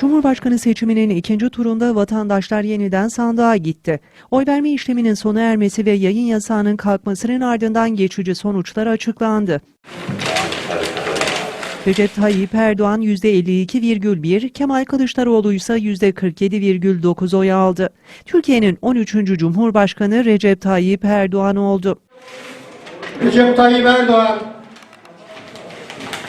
Cumhurbaşkanı seçiminin ikinci turunda vatandaşlar yeniden sandığa gitti. Oy verme işleminin sona ermesi ve yayın yasağının kalkmasının ardından geçici sonuçlar açıklandı. Recep Tayyip Erdoğan %52,1, Kemal Kılıçdaroğlu ise %47,9 oy aldı. Türkiye'nin 13. Cumhurbaşkanı Recep Tayyip Erdoğan oldu. Recep Tayyip Erdoğan.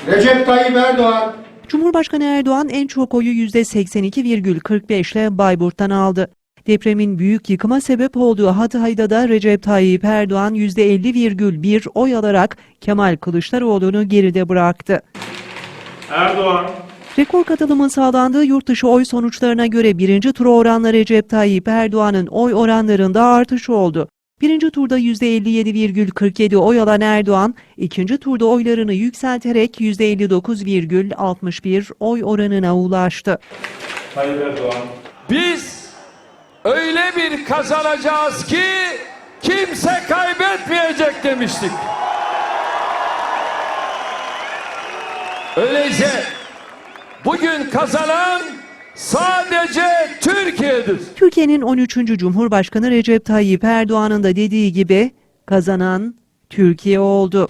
Recep Tayyip Erdoğan. Cumhurbaşkanı Erdoğan en çok oyu %82,45 ile Bayburt'tan aldı. Depremin büyük yıkıma sebep olduğu Hatay'da da Recep Tayyip Erdoğan %50,1 oy alarak Kemal Kılıçdaroğlu'nu geride bıraktı. Erdoğan, Rekor katılımın sağlandığı yurtdışı oy sonuçlarına göre birinci tur oranla Recep Tayyip Erdoğan'ın oy oranlarında artış oldu. Birinci turda %57,47 oy alan Erdoğan, ikinci turda oylarını yükselterek %59,61 oy oranına ulaştı. Tayyip Erdoğan, Biz öyle bir kazanacağız ki kimse kaybetmeyecek demiştik. Öyleyse bugün kazanan sadece Türkiye'dir. Türkiye'nin 13. Cumhurbaşkanı Recep Tayyip Erdoğan'ın da dediği gibi kazanan Türkiye oldu.